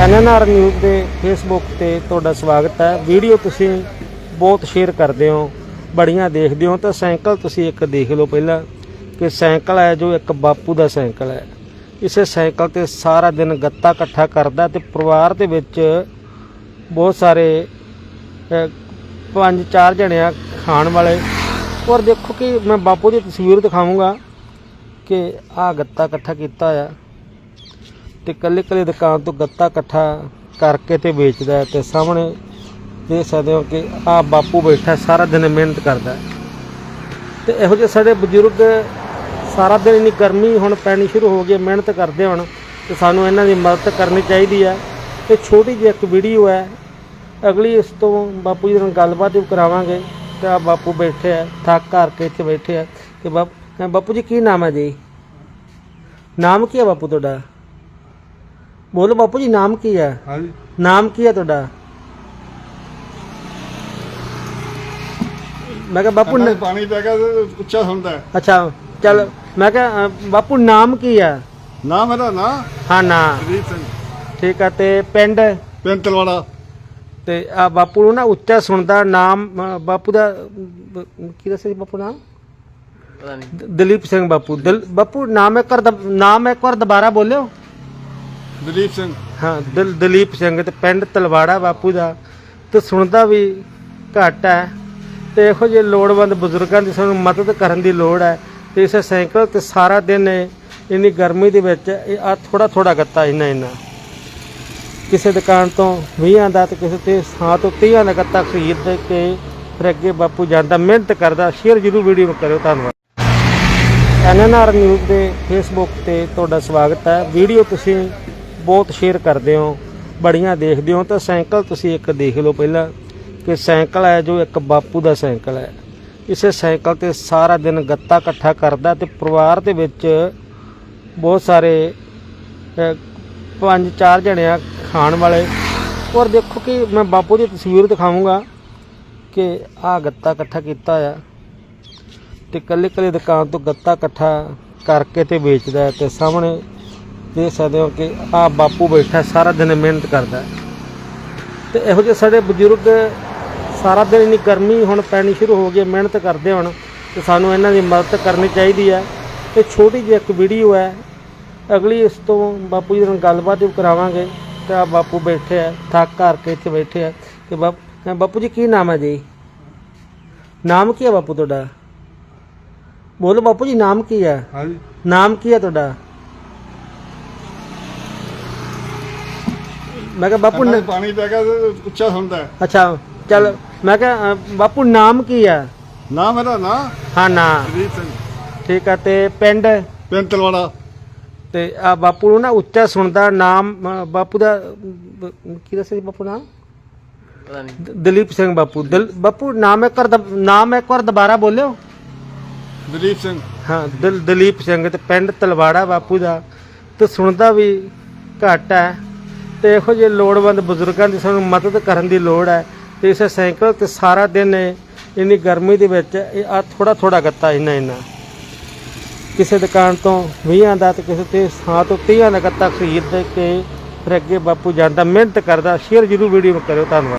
NNR news ਦੇ Facebook ਤੇ ਤੁਹਾਡਾ ਸਵਾਗਤ ਹੈ। ਵੀਡੀਓ ਤੁਸੀਂ ਬਹੁਤ ਸ਼ੇਅਰ ਕਰਦੇ ਹੋ, ਬੜੀਆਂ ਦੇਖਦੇ ਹੋ। ਤਾਂ ਸਾਈਕਲ ਤੁਸੀਂ ਇੱਕ ਦੇਖ ਲਓ ਪਹਿਲਾਂ ਕਿ ਸਾਈਕਲ ਹੈ ਜੋ ਇੱਕ ਬਾਪੂ ਦਾ ਸਾਈਕਲ ਹੈ। ਇਸੇ ਸਾਈਕਲ ਤੇ ਸਾਰਾ ਦਿਨ ਗੱਤਾ ਇਕੱਠਾ ਕਰਦਾ ਤੇ ਪਰਿਵਾਰ ਦੇ ਵਿੱਚ ਬਹੁਤ ਸਾਰੇ ਪੰਜ ਚਾਰ ਜਣੇ ਆ ਖਾਣ ਵਾਲੇ। ਔਰ ਦੇਖੋ ਕਿ ਮੈਂ ਬਾਪੂ ਦੀ ਤਸਵੀਰ ਦਿਖਾਵਾਂਗਾ ਕਿ ਆ ਗੱਤਾ ਇਕੱਠਾ ਕੀਤਾ ਆ ਤੇ ਕੱਲੇ ਕੱਲੇ ਦੁਕਾਨ ਤੋਂ ਗੱਤਾ ਇਕੱਠਾ ਕਰਕੇ ਤੇ ਵੇਚਦਾ ਹੈ ਤੇ ਸਾਹਮਣੇ ਦੇਖ ਸਕਦੇ ਹੋ ਕਿ ਆ ਬਾਪੂ ਬੈਠਾ ਸਾਰਾ ਦਿਨ ਮਿਹਨਤ ਕਰਦਾ ਹੈ। ਤੇ ਇਹੋ ਜਿਹੇ ਸਾਡੇ ਬਜ਼ੁਰਗ ਸਾਰਾ ਦਿਨ ਇੰਨੀ ਗਰਮੀ ਹੁਣ ਪੈਣੀ ਸ਼ੁਰੂ ਹੋ ਗਈ ਹੈ, ਮਿਹਨਤ ਕਰਦੇ ਹੁਣ ਤੇ ਸਾਨੂੰ ਇਹਨਾਂ ਦੀ ਮਦਦ ਕਰਨੀ ਚਾਹੀਦੀ ਹੈ। ਤੇ ਛੋਟੀ ਜਿਹੀ ਇੱਕ ਵੀਡੀਓ ਹੈ। ਅਗਲੀ ਇਸ ਤੋਂ ਬਾਪੂ ਜੀ ਨਾਲ ਗੱਲਬਾਤ ਵੀ ਕਰਾਵਾਂਗੇ ਤੇ ਆ ਬਾਪੂ ਬੈਠੇ ਆ ਥੱਕ ਘਰ ਕੇ ਇੱਥੇ ਬੈਠੇ ਆ ਤੇ ਬਾਪ- ਬਾਪੂ ਜੀ ਕੀ ਨਾਮ ਹੈ ਜੀ? ਨਾਮ ਕੀ ਹੈ ਬਾਪੂ ਤੁਹਾਡਾ? ਬੋਲੋ ਬਾਪੂ ਜੀ ਨਾਮ ਕੀ ਹੈ? ਹਾਂਜੀ। ਨਾਮ ਕੀ ਹੈ ਤੁਹਾਡਾ? ਮੈਂ ਕਿਹਾ ਬਾਪੂ ਨ- ਪਾਣੀ ਪੈ ਗਿਆ ਤੇ ਉੱਚਾ ਹੈ। ਅੱਛਾ ਚੱਲ ਮੈਂ ਕਿਹਾ ਅ, ਬਾਪੂ ਨਾਮ ਕੀ ਹੈ? ਨਾ ਮੇਰਾ ਨਾ ਹਾਂ ਨਾ। ਸਿੰਘ। ਠੀਕ ਹੈ ਤੇ ਪਿੰਡ? ਪਿੰਡ ਤਲਵਾੜਾ। ਤੇ ਆ ਬਾਪੂ ਨੂੰ ਨਾ ਉੱਚਾ ਸੁਣਦਾ ਨਾਮ ਅ, ਬਾਪੂ ਦਾ ਅ, ਕੀ ਦੱਸਿਆ ਸੀ ਬਾਪੂ ਨਾਮ? ਦ- ਦਲੀਪ ਸਿੰਘ ਬਾਪੂ। ਦਲ ਬਾਪੂ ਨਾਮ ਇੱਕ ਵਾਰ ਨਾਮ ਇੱਕ ਵਾਰ ਦੁਬਾਰਾ ਬੋਲਿਓ। ਦਲੀਪ ਸਿੰਘ। ਹਾਂ, ਦਲ, ਦਲੀਪ ਸਿੰਘ ਤੇ ਪਿੰਡ ਤਲਵਾੜਾ ਬਾਪੂ ਦਾ। ਤੇ ਸੁਣਦਾ ਵੀ ਘੱਟ ਹੈ ਤੇ ਇਹੋ ਜਿਹੇ ਲੋੜਵੰਦ ਬਜ਼ੁਰਗਾਂ ਦੀ ਸਾਨੂੰ ਮਦਦ ਕਰਨ ਦੀ ਲੋੜ ਹੈ ਤੇ ਇਸ ਸਾਈਕਲ ਤੇ ਸਾਰਾ ਦਿਨ ਇੰਨੀ ਗਰਮੀ ਦੇ ਵਿੱਚ ਇਹ ਆ ਥੋੜਾ ਥੋੜਾ ਗੱਤਾ ਇੰਨਾ ਇੰਨਾ। ਕਿਸੇ ਦੁਕਾਨ ਤੋਂ 20 ਦਾ ਤੇ ਕਿਸੇ ਤੇ ਹਾਂ ਤੋਂ 30 ਦਾ ਗੱਤਾ ਖਰੀਦ ਕੇ ਫਿਰ ਅੱਗੇ ਬਾਪੂ ਜਾਂਦਾ। ਮਿਹਨਤ ਕਰਦਾ। ਸ਼ੇਅਰ ਜ਼ਰੂਰ ਵੀਡੀਓ ਨੂੰ ਕਰਿਓ। ਧੰਨਵਾਦ। ਐਨਐਨਆਰ ਨਿਊਜ਼ ਦੇ ਫੇਸਬੁੱਕ ਤੇ ਤੁਹਾਡਾ ਸਵਾਗਤ ਹੈ। ਵੀਡੀਓ ਤੁਸੀਂ ਬਹੁਤ ਸ਼ੇਅਰ ਕਰਦੇ ਹੋ, ਬੜੀਆਂ ਦੇਖਦੇ ਹੋ, ਤਾਂ ਸਾਈਕਲ ਤੁਸੀਂ ਇੱਕ ਦੇਖ ਲਓ ਪਹਿਲਾਂ ਕਿ ਸਾਈਕਲ ਹੈ ਜੋ ਇੱਕ ਬਾਪੂ ਦਾ ਸਾਈਕਲ ਹੈ। ਇਸੇ ਸਾਈਕਲ ਤੇ ਸਾਰਾ ਦਿਨ ਗੱਤਾ ਇਕੱਠਾ ਕਰਦਾ ਤੇ ਪਰਿਵਾਰ ਦੇ ਵਿੱਚ ਬਹੁਤ ਸਾਰੇ ਪੰਜ ਚਾਰ ਜਣੇ ਆ ਖਾਣ ਵਾਲੇ। ਔਰ ਦੇਖੋ ਕਿ ਮੈਂ ਬਾਪੂ ਦੀ ਤਸਵੀਰ ਦਿਖਾਵਾਂਗਾ ਕਿ ਆ ਗੱਤਾ ਇਕੱਠਾ ਕੀਤਾ ਆ ਤੇ ਕੱਲੇ ਕੱਲੇ ਦੁਕਾਨ ਤੋਂ ਗੱਤਾ ਇਕੱਠਾ ਕਰਕੇ ਤੇ ਵੇਚਦਾ ਹੈ ਤੇ ਸਾਹਮਣੇ ਦੇਖ ਸਕਦੇ ਹੋ ਕਿ ਆ ਬਾਪੂ ਬੈਠਾ ਸਾਰਾ ਦਿਨ ਮਿਹਨਤ ਕਰਦਾ। ਤੇ ਇਹੋ ਜਿਹੇ ਸਾਡੇ ਬਜ਼ੁਰਗ ਸਾਰਾ ਦਿਨ ਇੰਨੀ ਗਰਮੀ ਹੁਣ ਪੈਣੀ ਸ਼ੁਰੂ ਹੋ ਗਈ ਮਿਹਨਤ ਕਰਦੇ ਹੁਣ ਤੇ ਸਾਨੂੰ ਇਹਨਾਂ ਦੀ ਮਦਦ ਕਰਨੀ ਚਾਹੀਦੀ ਹੈ। ਤੇ ਛੋਟੀ ਜਿਹੀ ਇੱਕ ਵੀਡੀਓ ਹੈ। ਅਗਲੀ ਇਸ ਤੋਂ ਬਾਪੂ ਜੀ ਨਾਲ ਗੱਲਬਾਤ ਵੀ ਕਰਾਵਾਂਗੇ। ਤੇ ਆ ਬਾਪੂ ਬੈਠੇ ਆ ਥੱਕ ਕਰਕੇ ਇੱਥੇ ਬੈਠੇ ਆ ਤੇ ਬਾਪ- ਬਾਪੂ ਜੀ ਕੀ ਨਾਮ ਹੈ ਜੀ? ਨਾਮ ਕੀ ਹੈ ਬਾਪੂ ਤੁਹਾਡਾ? ਬੋਲੋ ਬਾਪੂ ਜੀ ਨਾਮ ਕੀ ਹੈ? ਹਾਂਜੀ। ਨਾਮ ਕੀ ਹੈ ਤੁਹਾਡਾ? ਮੈਂ ਕਿਹਾ ਬਾਪੂ ਨ- ਪਾਣੀ ਪੈ ਗਿਆ ਤੇ ਉੱਚਾ ਸੁਣਦਾ ਹੈ। ਅੱਛਾ ਚੱਲ ਮੈਂ ਕਿਹਾ ਅ, ਬਾਪੂ ਨਾਮ ਕੀ ਹੈ? ਨਾ ਮੇਰਾ ਨਾ ਹਾਂ ਨਾ। ਸਿੰਘ। ਠੀਕ ਹੈ ਤੇ ਪਿੰਡ? ਪਿੰਡ ਤਲਵਾੜਾ। ਤੇ ਆ ਬਾਪੂ ਨੂੰ ਨਾ ਉੱਚਾ ਸੁਣਦਾ ਨਾਮ ਅ, ਬਾਪੂ ਦਾ ਕੀ ਦੱਸਿਆ ਸੀ ਬਾਪੂ ਨਾਮ? ਦ- ਦਲੀਪ ਸਿੰਘ ਬਾਪੂ। ਦਲ ਬਾਪੂ ਨਾਮ ਇੱਕ ਵਾਰ ਨਾਮ ਇੱਕ ਵਾਰ ਦੁਬਾਰਾ ਬੋਲਿਓ। ਦਲੀਪ ਸਿੰਘ। ਹਾਂ ਦਲ ਦਲੀਪ ਸਿੰਘ ਤੇ ਪਿੰਡ ਤਲਵਾੜਾ ਬਾਪੂ ਦਾ। ਤੇ ਸੁਣਦਾ ਵੀ ਘੱਟ ਹੈ। ਤੇ ਇਹੋ ਜਿਹੇ ਲੋੜਵੰਦ ਬਜ਼ੁਰਗਾਂ ਦੀ ਸਾਨੂੰ ਮਦਦ ਕਰਨ ਦੀ ਲੋੜ ਹੈ ਤੇ ਇਸੇ ਸਾਈਕਲ ਤੇ ਸਾਰਾ ਦਿਨ ਇੰਨੀ ਗਰਮੀ ਦੇ ਵਿੱਚ ਇਹ ਆ ਥੋੜਾ ਥੋੜਾ ਗੱਤਾ ਇੰਨਾ ਇੰਨਾ। ਕਿਸੇ ਦੁਕਾਨ ਤੋਂ 20 ਦਾ ਤੇ ਕਿਸੇ ਤੇ ਹਾਂ ਤੋਂ 30 ਦਾ ਗੱਤਾ ਖਰੀਦ ਕੇ ਫਿਰ ਅੱਗੇ ਬਾਪੂ ਜਾਂਦਾ, ਮਿਹਨਤ ਕਰਦਾ। ਸ਼ੇਅਰ ਜ਼ਰੂਰ ਵੀਡੀਓ ਨੂੰ ਕਰਿਓ, ਧੰਨਵਾਦ।